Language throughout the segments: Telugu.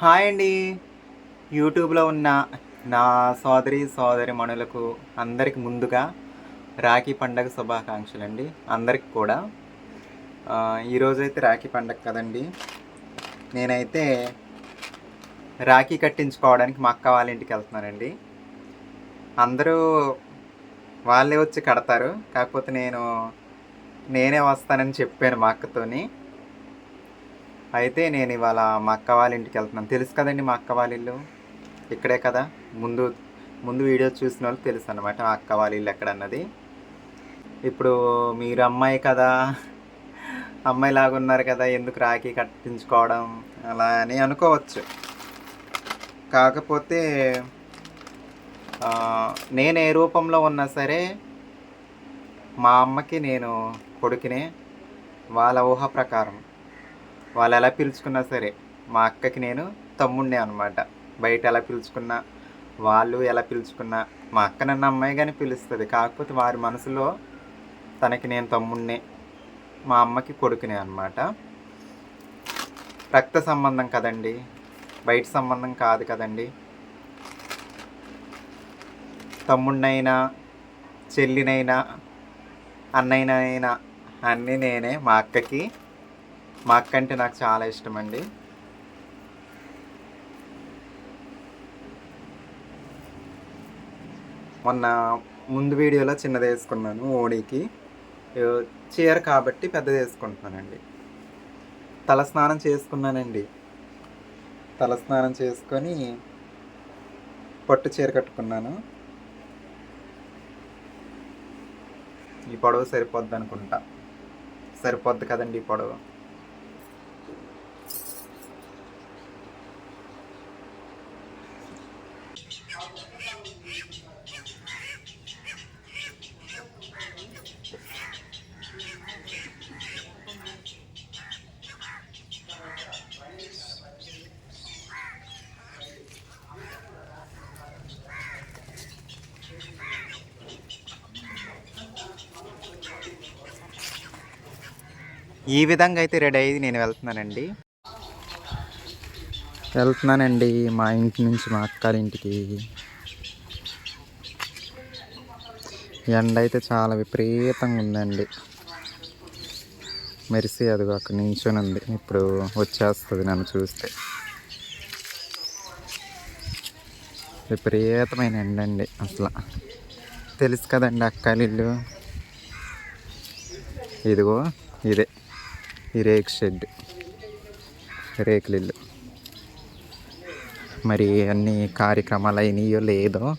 హాయ్ అండి. యూట్యూబ్లో ఉన్న నా సోదరి సోదరి మణులకు అందరికి ముందుగా రాఖీ పండగ శుభాకాంక్షలు అండి. అందరికి కూడా. ఈరోజైతే రాఖీ పండగ కదండి. నేనైతే రాఖీ కట్టించుకోవడానికి మా అక్క వాళ్ళ ఇంటికి వెళ్తున్నానండి. అందరూ వాళ్ళే వచ్చి కడతారు. కాకపోతే నేను నేనే వస్తానని చెప్పాను మా అక్కతోని. అయితే నేను ఇవాళ మా అక్క వాళ్ళ ఇంటికి వెళ్తున్నాను. తెలుసు కదండి మా అక్క వాళ్ళ ఇల్లు? ఇక్కడే కదా? ముందు ముందు వీడియో చూసిన వాళ్ళు తెలుసు అనమాట మా అక్క వాళ్ళ ఇల్లు ఎక్కడన్నది. ఇప్పుడు మీరు అమ్మాయి కదా అమ్మాయి లాగా ఉన్నారు కదా ఎందుకు రాఖీ కట్టించుకోవడం అలా అని అనుకోవచ్చు. కాకపోతే నేను ఏ రూపంలో ఉన్నా సరే మా అమ్మకి నేను కొడుకునే వాళ్ళ ఊహ ప్రకారం. వాళ్ళు ఎలా పిలుచుకున్నా సరే మా అక్కకి నేను తమ్ముడినే అనమాట బయట ఎలా పిలుచుకున్నా వాళ్ళు ఎలా పిలుచుకున్నా మా అక్క నన్ను అమ్మాయి కానీ పిలుస్తుంది. కాకపోతే వారి మనసులో తనకి నేను తమ్ముడినే మా అమ్మకి కొడుకునే అనమాట రక్త సంబంధం కదండి బయట సంబంధం కాదు కదండి. తమ్ముడినైనా చెల్లినైనా అన్నయ్యనైనా అన్నీ నేనే మా అక్కకి మా అక్క అంటే నాకు చాలా ఇష్టం అండి మొన్న ముందు వీడియోలో చిన్నది వేసుకున్నాను ఓణీకి. చీర కాబట్టి పెద్దది వేసుకుంటున్నానండి. తలస్నానం చేసుకున్నానండి. తలస్నానం చేసుకొని పట్టు చీర కట్టుకున్నాను. ఈ పొడవు సరిపోద్ది అనుకుంటా. సరిపోద్ది కదండి ఈ పొడవు. ఈ విధంగా అయితే రెడీ అయ్యి నేను వెళ్తున్నానండి. వెళ్తున్నానండి మా ఇంటి నుంచి మా అక్కారింటికి ఇంటికి. ఎండ అయితే చాలా విపరీతంగా ఉందండి. మెరిసి అదిగో అక్కడ నించొని ఉంది. ఇప్పుడు వచ్చేస్తుంది నన్ను చూస్తే. విపరీతమైన ఎండ అండి అసలు. తెలుసు కదండి అక్కలిల్లు. ఇదిగో ఇదే. ఈ రేక్ షెడ్ రేకుల మరి అన్ని కార్యక్రమాలు అయినాయో లేదో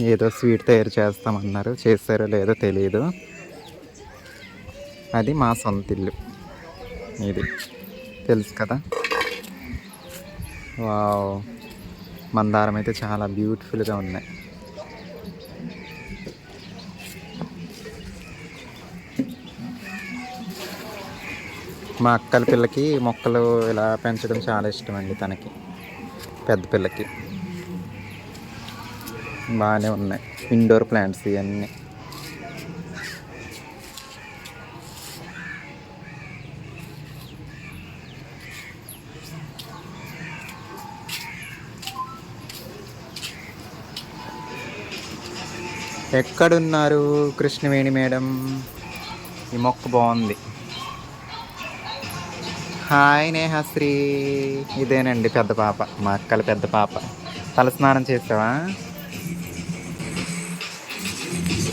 ఏదో స్వీట్ తయారు చేస్తామన్నారు చేస్తారో లేదో తెలియదు అది మా సొంత ఇల్లు. ఇది తెలుసు కదా? వావ్. మందారం అయితే చాలా బ్యూటిఫుల్గా ఉన్నాయి. మా అక్కల పిల్లకి మొక్కలు ఇలా పెంచడం చాలా ఇష్టం అండి తనకి పెద్ద పిల్లకి. బాగానే ఉన్నాయి. ఇండోర్ ప్లాంట్స్ ఇవన్నీ ఎక్కడున్నారు కృష్ణవేణి మేడం? ఈ మొక్క బాగుంది. హాయ్ నేహాశ్రీ ఇదేనండి పెద్ద పాప మా అక్కల పెద్ద పాప. తలస్నానం చేసావా?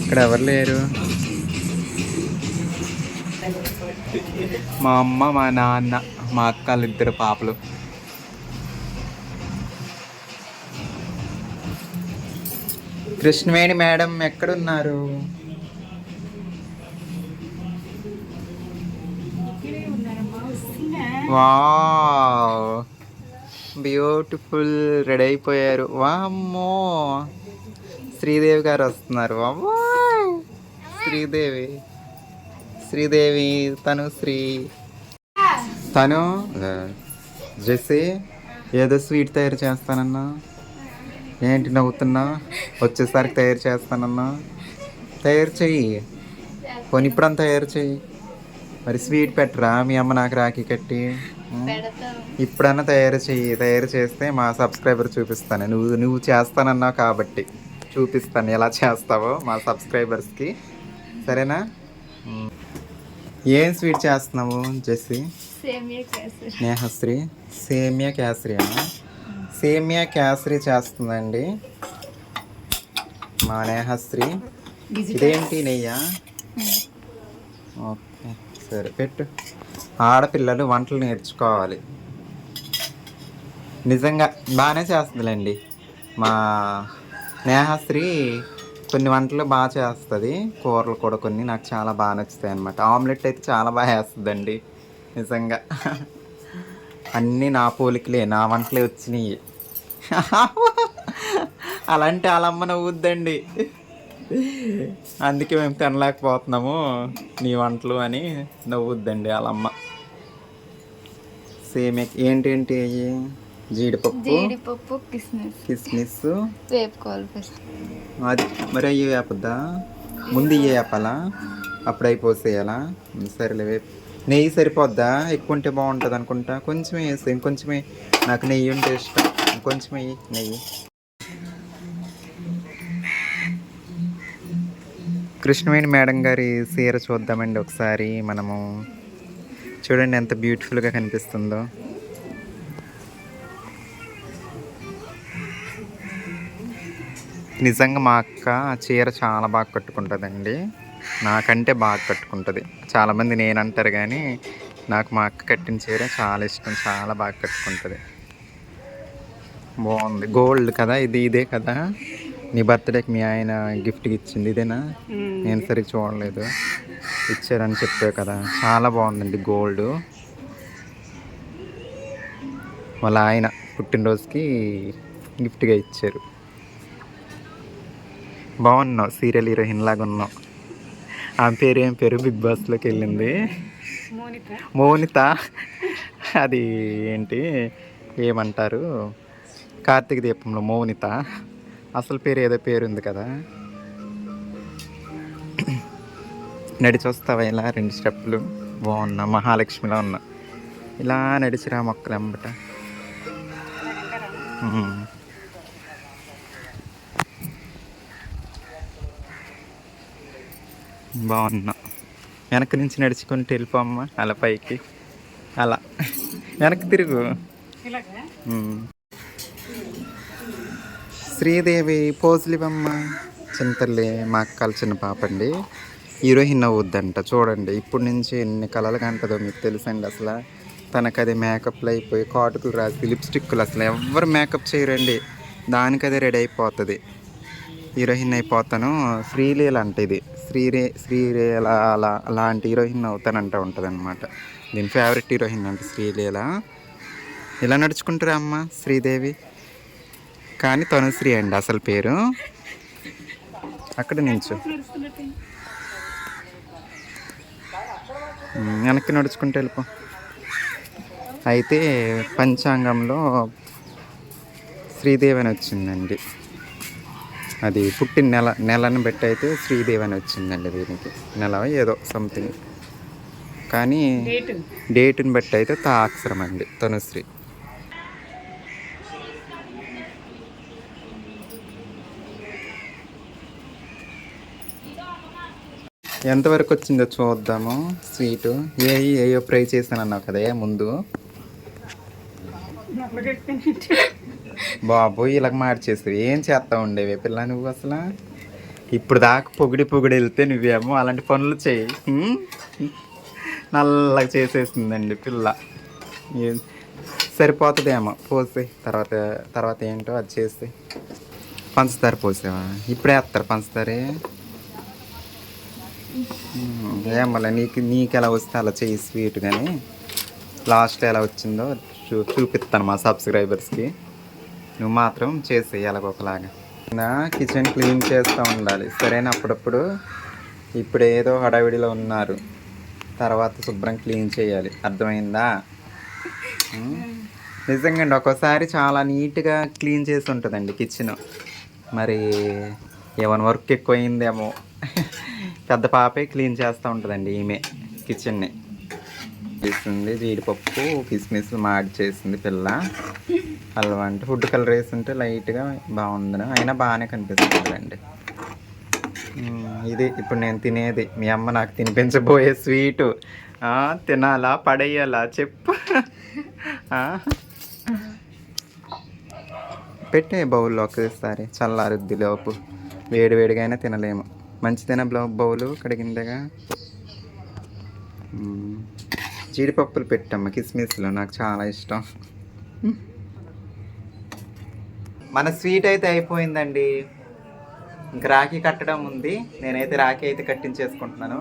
ఇక్కడ ఎవరు లేరు? మా అమ్మ మా నాన్న మా అక్కలు ఇద్దరు పాపలు. కృష్ణవేణి మేడం ఎక్కడున్నారు? వావ్. బ్యూటిఫుల్ రెడీ అయిపోయారు. వామ్మో. శ్రీదేవి గారు వస్తున్నారు. వామ్మోయ్. శ్రీదేవి. శ్రీదేవి తను శ్రీ. తను? జెస్సీ ఏదో స్వీట్ తయారు చేస్తానన్నా. ఏంటి నవ్వుతున్నా? వచ్చేసరికి తయారు చేస్తానన్నా. తయారు చెయ్యి. పోనీ ఇప్పుడంతా తయారు చెయ్యి. మరి స్వీట్ పెట్టరా? మీ అమ్మ నాకు రాఖీ కట్టి. ఇప్పుడన్నా తయారు చెయ్యి తయారు చేస్తే మా సబ్స్క్రైబర్ చూపిస్తాను. నువ్వు నువ్వు చేస్తానన్నావు కాబట్టి చూపిస్తాను. ఎలా చేస్తావో మా సబ్స్క్రైబర్స్కి. సరేనా. ఏం స్వీట్ చేస్తున్నావు జెస్సీ? సేమియా కేసరి. నేహశ్రీ సేమియా కేసరి అన్న సేమియా కేసరి చేస్తుందండి మా నేహశ్రీ ఇదేంటి నెయ్యా? ఓకే. సరే పెట్టు. ఆడపిల్లలు వంటలు నేర్చుకోవాలి. నిజంగా బాగానే చేస్తుందిలేండి. మా నేహశ్రీ కొన్ని వంటలు బాగా చేస్తుంది. కూరలు కూడా కొన్ని నాకు చాలా బాగా నచ్చుతాయి అనమాట ఆమ్లెట్ అయితే చాలా బాగా వేస్తుందండి. నిజంగా. అన్నీ నా పోలికలే నా వంటలే వచ్చినాయి. అలాంటి వాళ్ళమ్మ నవ్వుద్దండి. అందుకే మేము తినలేకపోతున్నాము. నీ వంటలు అని నవ్వుద్దండి వాళ్ళమ్మ. సేమ్ ఏంటేంటి అవి జీడిపప్పు. జీడిపప్పు కిస్మిస్. కిస్మిస్. వేపుకోవాలి ఫస్ట్ అది మరి అయ్యి వేపద్దా? ముందు ఇయ్యే వేపాలా? అప్పుడు అయిపోసేయాలా సరేలే వేపు నెయ్యి సరిపోద్దా? ఎక్కువ ఉంటే బాగుంటుంది అనుకుంటా కొంచెమే వేసి ఇంకొంచెమే. నాకు నెయ్యి ఉంటే ఇష్టం. ఇంకొంచెం వెయ్యి నెయ్యి. కృష్ణవేణి మేడం గారి సీర చూద్దామండి ఒకసారి. మనము చూడండి ఎంత బ్యూటిఫుల్గా కనిపిస్తుందో. నిజంగా మా అక్క ఆ చీర చాలా బాగా కట్టుకుంటుందండి. నాకంటే బాగా కట్టుకుంటుంది. చాలామంది నేను అంటారు కానీ నాకు మా అక్క కట్టిన చీర చాలా ఇష్టం చాలా బాగా కట్టుకుంటుంది. బాగుంది. గోల్డ్ కదా ఇది ఇదే కదా? నీ బర్త్డేకి మీ ఆయన గిఫ్ట్కి ఇచ్చింది ఇదేనా? నేను సరిగ్గా చూడలేదు. ఇచ్చారని చెప్పావు కదా. చాలా బాగుందండి గోల్డ్. వాళ్ళ ఆయన పుట్టినరోజుకి గిఫ్ట్గా ఇచ్చారు. బాగున్నావు సీరియల్ హీరోయిన్ లాగా ఉన్నావు. ఆమె పేరు ఏం పేరు? బిగ్ బాస్లోకి వెళ్ళింది. మోనిత. అది ఏంటి? ఏమంటారు? కార్తీక దీపంలో మౌనిత. అసలు పేరు ఏదో పేరు ఉంది కదా. నడిచి వస్తావా ఇలా రెండు స్టెప్పులు. బాగున్నా మహాలక్ష్మిలా ఉన్నా. ఇలా నడిచిరా మొక్కలు ఎంబట ఉమ్. బాగున్నా. వెనక నుంచి నడుచుకుంటూ వెళ్ళిపోమ్మా అలా పైకి. అలా. వెనక్కి తిరుగు. శ్రీదేవి పోజులివమ్మ. చింతల్లి మా అక్కల చిన్న పాప అండి హీరోయిన్ అవ్వద్దంట చూడండి. ఇప్పటి నుంచి ఎన్ని కళలు కంటదో మీకు తెలుసండి అసలు. తనకు అది మేకప్లు అయిపోయి కాటుకులు రాసి లిప్స్టిక్లు అసలు ఎవ్వరు మేకప్ చేయరండి. దానికి అది రెడీ అయిపోతుంది. హీరోయిన్ అయిపోతాను శ్రీలీల అంటే ఇది. శ్రీరే శ్రీలీల అలా అలాంటి హీరోయిన్ అవుతానంట ఉంటుంది అనమాట దీని ఫేవరెట్ హీరోయిన్ అంటే శ్రీలీల. ఇలా నడుచుకుంటారా అమ్మ శ్రీదేవి? కానీ తనుశ్రీ అండి అసలు పేరు. అక్కడ నించు వెనక్కి నడుచుకుంటూ వెళ్ళిపో. అయితే పంచాంగంలో శ్రీదేవి అని వచ్చిందండి. అది పుట్టిన నెల నెలను బట్టి అయితే శ్రీదేవి అని వచ్చిందండి దీనికి. నెల ఏదో సంథింగ్ కానీ డేట్ని బట్టి అయితే తా అక్షరం అండి తనుశ్రీ. ఎంతవరకు వచ్చిందో చూద్దాము. స్వీటు. ఏ ఏయో ఫ్రై చేశాను అన్నావు కదా ముందు. బాబు ఇలా మార్చేసి ఏం చేస్తా ఉండేవి పిల్ల నువ్వు అసలు? ఇప్పుడు దాకా పొగిడి పొగిడి వెళ్తే నువ్వేమో అలాంటి పనులు చేయి. నల్లగా చేసేసిందండి పిల్ల. ఏం? సరిపోతుందేమో. పోసి తర్వాత తర్వాత ఏంటో అది చేసి పంచదార పోసావా? ఇప్పుడే వేస్తారు పంచదారే. ఏమల్ల నీకు నీకు ఎలా వస్తే అలా చేయి స్వీట్ కానీ లాస్ట్ ఎలా వచ్చిందో చూ చూపిస్తాను మా సబ్స్క్రైబర్స్కి నువ్వు మాత్రం చేసేయి ఒకలాగా. నా కిచెన్ క్లీన్ చేస్తూ ఉండాలి. సరైన? అప్పుడప్పుడు ఇప్పుడు ఏదో హడావిడిలో ఉన్నారు. తర్వాత శుభ్రం క్లీన్ చేయాలి. అర్థమైందా? నిజంగా అండి ఒక్కోసారి చాలా నీట్గా క్లీన్ చేసి ఉంటుందండి కిచెన్ మరి ఏమైనా వర్క్ ఎక్కువైందేమో. పెద్ద పాపే క్లీన్ చేస్తూ ఉంటుందండి ఈమె కిచెన్ని. చేసింది జీడిపప్పు కిస్మిస్ మాడి చేసింది పిల్ల. హల్వా అంటే ఫుడ్ కలర్ వేసి ఉంటే లైట్గా బాగుంది. అయినా బాగానే కనిపిస్తుంది అండి ఇది ఇప్పుడు నేను తినేది. మీ అమ్మ నాకు తినిపించబోయే స్వీటు. తినాలా పడేయాలా చెప్పు. పెట్టే బౌల్లో ఒకసారి చల్లారుద్ది లోపు. వేడివేడిగా అయినా తినలేము. మంచిదేనా బ్లౌ బౌలు కడిగిందగా జీడిపప్పులు పెట్టమ్మ కిస్మిస్లో నాకు చాలా ఇష్టం. మన స్వీట్ అయితే అయిపోయిందండి. ఇంకా రాఖీ కట్టడం ఉంది. నేనైతే రాఖీ అయితే కట్టించేసుకుంటున్నాను.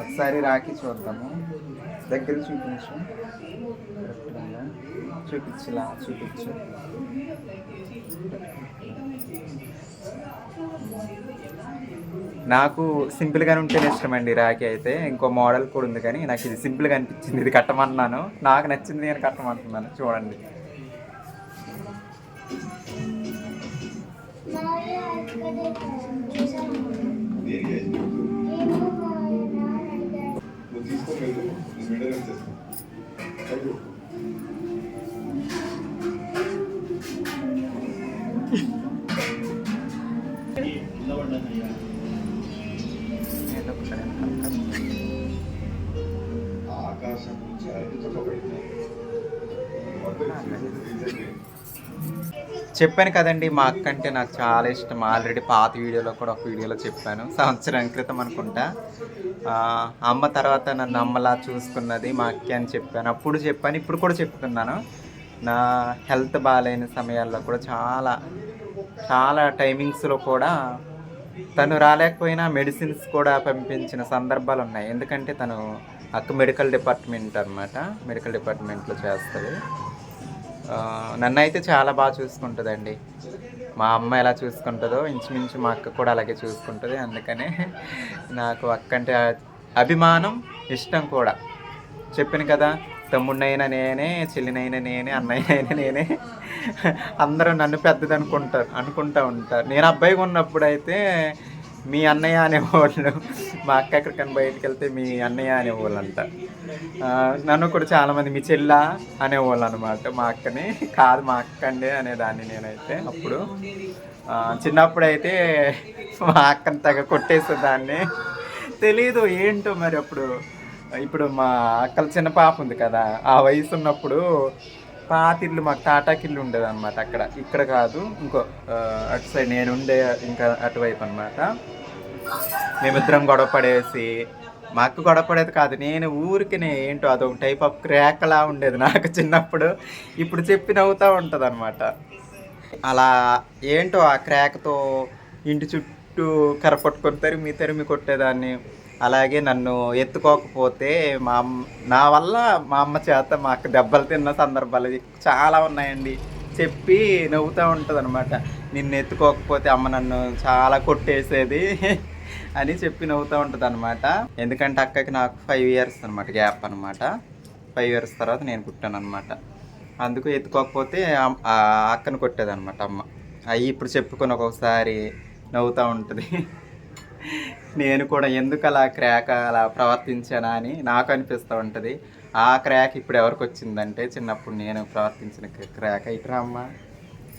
ఒకసారి రాఖీ చూద్దాము. దగ్గర చూపించు. చూపించలా చూపించు. నాకు సింపుల్గానే ఉంటేనే ఇష్టం అండి రాఖీ అయితే. ఇంకో మోడల్ కూడా ఉంది కానీ నాకు ఇది సింపుల్గా అనిపించింది. ఇది కట్టమన్నాను నాకు నచ్చింది నేను కట్టమంటున్నాను. చూడండి. నువ్వు తీసుకొని చెప్పాను కదండి మా అక్క అంటే నాకు చాలా ఇష్టం. ఆల్రెడీ పాత వీడియోలో కూడా ఒక వీడియోలో చెప్పాను. సంవత్సరం క్రితం అనుకుంటా. అమ్మ తర్వాత నన్ను అమ్మలా చూసుకున్నది మా అక్క అని చెప్పాను. అప్పుడు చెప్పాను ఇప్పుడు కూడా చెప్తున్నాను. నా హెల్త్ బాగాలేని సమయాల్లో కూడా చాలా చాలా టైమింగ్స్లో కూడా తను రాలేకపోయినా మెడిసిన్స్ కూడా పంపించిన సందర్భాలు ఉన్నాయి. ఎందుకంటే తను అక్క మెడికల్ డిపార్ట్మెంట్ అనమాట మెడికల్ డిపార్ట్మెంట్లో చేస్తుంది. నన్ను అయితే చాలా బాగా చూసుకుంటుందండి. మా అమ్మ ఎలా చూసుకుంటుందో ఇంచుమించు మా అక్క కూడా అలాగే చూసుకుంటుంది. అందుకనే నాకు అక్క అంటే అభిమానం ఇష్టం కూడా. చెప్పాను కదా తమ్ముడినైనా నేనే చెల్లినైనా నేనే అన్నయ్యనైనా నేనే. అందరూ నన్ను పెద్దది అనుకుంటారు అనుకుంటా ఉంటారు. నేను అబ్బాయిగా ఉన్నప్పుడు అయితే మీ అన్నయ్య అనేవాళ్ళు మా అక్క ఎక్కడికైనా బయటకు వెళ్తే మీ అన్నయ్య అనేవాళ్ళు అంట నన్ను కూడా చాలామంది మీ చెల్ల అనేవాళ్ళు అనమాట మా అక్కని కాదు మా అక్క అండి అనేదాన్ని నేనైతే అప్పుడు చిన్నప్పుడు అయితే మా అక్కని తెగ కొట్టేసేదాన్ని. తెలీదు ఏంటో మరి అప్పుడు. ఇప్పుడు మా అక్కల చిన్న పాప ఉంది కదా ఆ వయసు ఉన్నప్పుడు పాతిల్లు మాకు తాటాకిల్లు ఉండేది అనమాట అక్కడ. ఇక్కడ కాదు ఇంకో అటు సైడ్ నేను ఉండే ఇంకా అటువైపు అనమాట మేమిద్దరం గొడవ పడేసి మా అక్క గొడవ పడేది కాదు నేను ఊరికి ఏంటో అదొక టైప్ ఆఫ్ క్రాక్లా ఉండేది నాకు చిన్నప్పుడు. ఇప్పుడు చెప్పి నవ్వుతూ ఉంటుంది అనమాట అలా ఏంటో ఆ క్రాక్తో ఇంటి చుట్టూ కరపట్టుకొని తరిమి తరిమి కొట్టేదాన్ని. అలాగే నన్ను ఎత్తుకోకపోతే మా అమ్మ నా వల్ల మా అమ్మ చేత మా అక్క దెబ్బలు తిన్న సందర్భాలు చాలా ఉన్నాయండి. చెప్పి నవ్వుతూ ఉంటుంది అనమాట నిన్ను ఎత్తుకోకపోతే అమ్మ నన్ను చాలా కొట్టేసేది అని చెప్పి నవ్వుతూ ఉంటుంది అనమాట ఎందుకంటే అక్కకి నాకు ఫైవ్ ఇయర్స్ అనమాట గ్యాప్ అనమాట ఫైవ్ ఇయర్స్ తర్వాత నేను పుట్టాను అనమాట అందుకు ఎత్తుకోకపోతే ఆ అక్కను కొట్టేదన్నమాట అమ్మ. అవి ఇప్పుడు చెప్పుకొని ఒక్కొక్కసారి నవ్వుతూ ఉంటుంది. నేను కూడా ఎందుకు అలా క్రాక్ అలా ప్రవర్తించానా అని నాకు అనిపిస్తూ ఉంటుంది. ఆ క్రాక్ ఇప్పుడు ఎవరికి వచ్చిందంటే చిన్నప్పుడు నేను ప్రవర్తించిన క్రాక్ ఇట్రా అమ్మ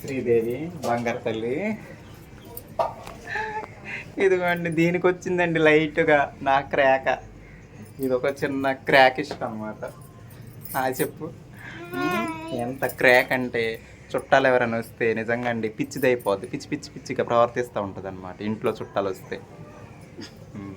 శ్రీదేవి బంగారు తల్లి. ఇదిగోండి దీనికి వచ్చిందండి లైట్గా నా క్రాక. ఇది ఒక చిన్న క్రాక్ ఇష్టం అనమాట చెప్పు. ఉమ్, ఎంత క్రాక్ అంటే చుట్టాలు ఎవరైనా వస్తే నిజంగా అండి పిచ్చిదైపోద్ది. పిచ్చి పిచ్చి పిచ్చిగా ప్రవర్తిస్తూ ఉంటుంది అనమాట ఇంట్లో చుట్టాలు వస్తే. ఉమ్.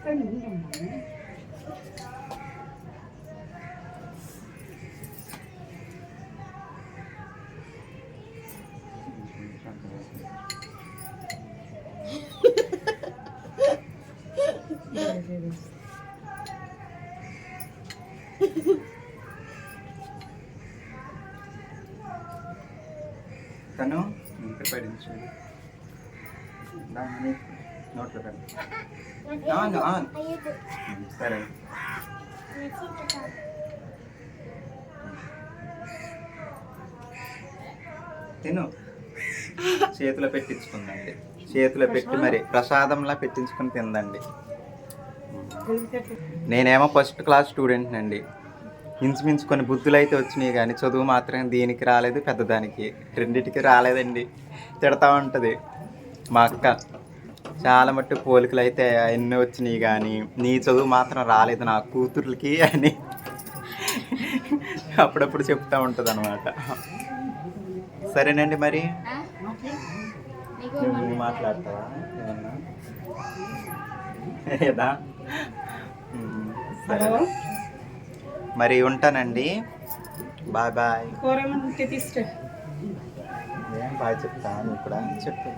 తను ఇంటి దాన్ని నోట్లో పెట్టు. On, on. ఉమ్, సరే. తిను. చేతిలో పెట్టించుకుందండి. చేతిలో పెట్టి మరి ప్రసాదంలా పెట్టించుకుని తిందండి. నేనేమో ఫస్ట్ క్లాస్ స్టూడెంట్ అండి ఇంచుమించు కొన్ని బుద్ధులు అయితే వచ్చినాయి కానీ చదువు మాత్రం దీనికి రాలేదు పెద్దదానికి. రెండిటికి రాలేదండి. తిడతా ఉంటుంది. మా అక్క చాలా మట్టు పోలికలు అయితే ఎన్ని వచ్చినాయి కానీ నీ చదువు మాత్రం రాలేదు నా కూతుర్లకి అని అప్పుడప్పుడు చెప్తా ఉంటుంది అనమాట సరేనండి మరి. నువ్వు మాట్లాడతావా? ఏదా? సరే మరి ఉంటానండి. Bye bye. కూర ఉంటే తీసుకురా ఏం బాయ్ చెప్తా నువ్వు కూడా చెప్పు.